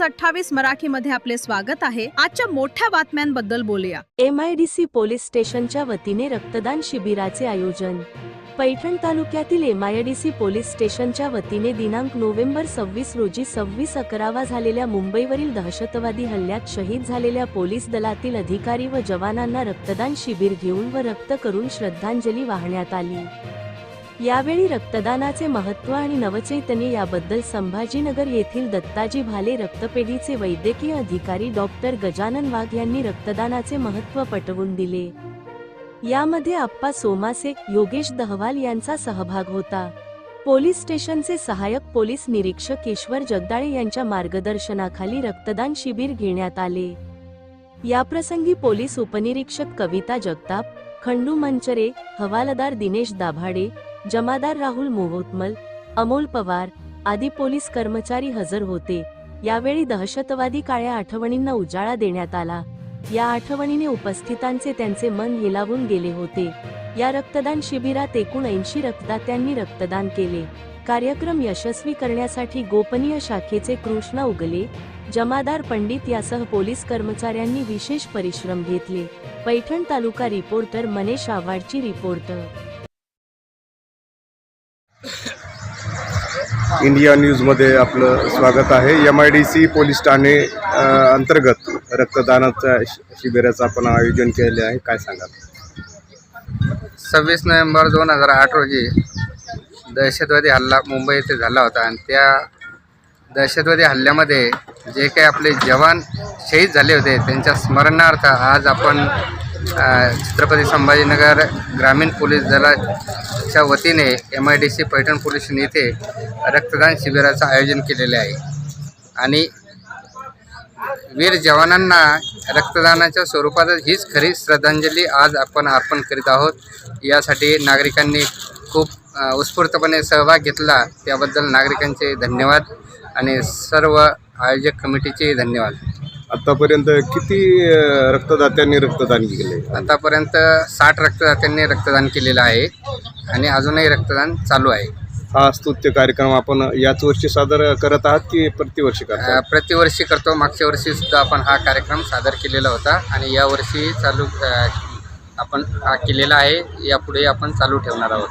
News अठ्ठावीस मराठी मध्ये आपले स्वागत आहे. आजच्या मोठ्या बातम्यांबद्दल बोलूया. M I D C police स्टेशनच्या वतीने रक्तदान शिबिराचे आयोजन. पैठण तालुक्यातील M I D C police स्टेशनच्या वतीने दिनांक नोव्हेंबर सव्वीस रोजी सव्वीस अकरावा झालेल्या मुंबईवरील दहशतवादी हल्ल्यात शहीद झालेल्या पोलीस दलातील अधिकारी व जवानांना रक्तदान शिबिर घेऊन व रक्त करून श्रद्धांजली वाहण्यात आली. यावेळी रक्तदानाचे महत्त्व आणि नवचैतन्य याबद्दल संभाजीनगर येथील दत्ताजी भाले रक्तपेढीचे वैद्यकीय अधिकारी डॉक्टर गजानन वाघ यांनी रक्तदानाचे महत्त्व पटवून दिले. यामध्ये आप्पा सोमासे योगेश दहवाल यांचा सहभाग होता. पोलीस स्टेशनचे सहाय्यक पोलीस निरीक्षक ईश्वर जगदाळे यांच्या मार्गदर्शनाखाली रक्तदान शिबिर घेण्यात आले. याप्रसंगी पोलीस उपनिरीक्षक कविता जगताप खंडू मंचरे हवालदार दिनेश दाभाडे जमादार राहुल मोहोतमल अमोल पवार आदी पोलीस कर्मचारी हजर होते. यावेळी दहशतवादी काळ्या आठवणींना उजाळा देण्यात आला. या आठवणीने उपस्थितांचे त्यांचे मन हिलावून गेले होते. या रक्तदान शिबिरात एकूण ऐंशी रक्तदात्यांनी रक्तदान केले. कार्यक्रम यशस्वी करण्यासाठी गोपनीय शाखेचे कृष्णा उगले जमादार पंडित यासह पोलीस कर्मचाऱ्यांनी विशेष परिश्रम घेतले. पैठण तालुका रिपोर्टर मनेश आव्हाडची रिपोर्टर इंडिया न्यूजमध्ये आपलं स्वागत आहे. M I D C police Thane अंतर्गत रक्तदानाच्या शि- शिबिराचं आपण आयोजन केले आहे. काय सांगाल? सव्वीस नोव्हेंबर दोन हजार आठ रोजी दहशतवादी हल्ला मुंबई येथे झाला होता आणि त्या दहशतवादी हल्ल्यामध्ये जे काही आपले जवान शहीद झाले होते त्यांच्या स्मरणार्थ आज आपण छत्रपती संभाजीनगर ग्रामीण पोलीस दलाच्या वतीने M I D C Paithan police येथे रक्तदान शिबिराचं आयोजन केलेले आहे. आणि वीर जवानांना रक्तदानाच्या स्वरूपातच हीच खरी श्रद्धांजली आज आपण अर्पण करीत आहोत. यासाठी नागरिकांनी खूप उत्स्फूर्तपणे सहभाग घेतला. त्याबद्दल नागरिकांचे धन्यवाद आणि सर्व आयोजक कमिटीचे धन्यवाद. आतापर्यंत किती रक्तदात्यांनी रक्तदान केले आतापर्यंत साठ रक्तदात्यांनी रक्तदान केलेलं आहे आणि अजूनही रक्तदान चालू आहे. हा स्तुत्य कार्यक्रम आपण याच वर्षी सादर करत आहात की प्रतिवर्षी अ, करता प्रतिवर्षी करतो. मागच्या वर्षी सुद्धा आपण हा कार्यक्रम सादर केलेला होता आणि यावर्षी चालू अ, आपण हा केलेला आहे. यापुढे आपण चालू ठेवणार आहोत.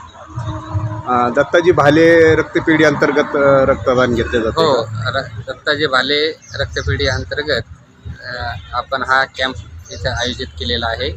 अ, दत्ताजी भाले रक्तपेढी अंतर्गत अ, रक्तदान घेतले जाते हो? र दत्ताजी भाले रक्तपेढी अंतर्गत आपण हा कॅम्प इथे आयोजित केलेला आहे.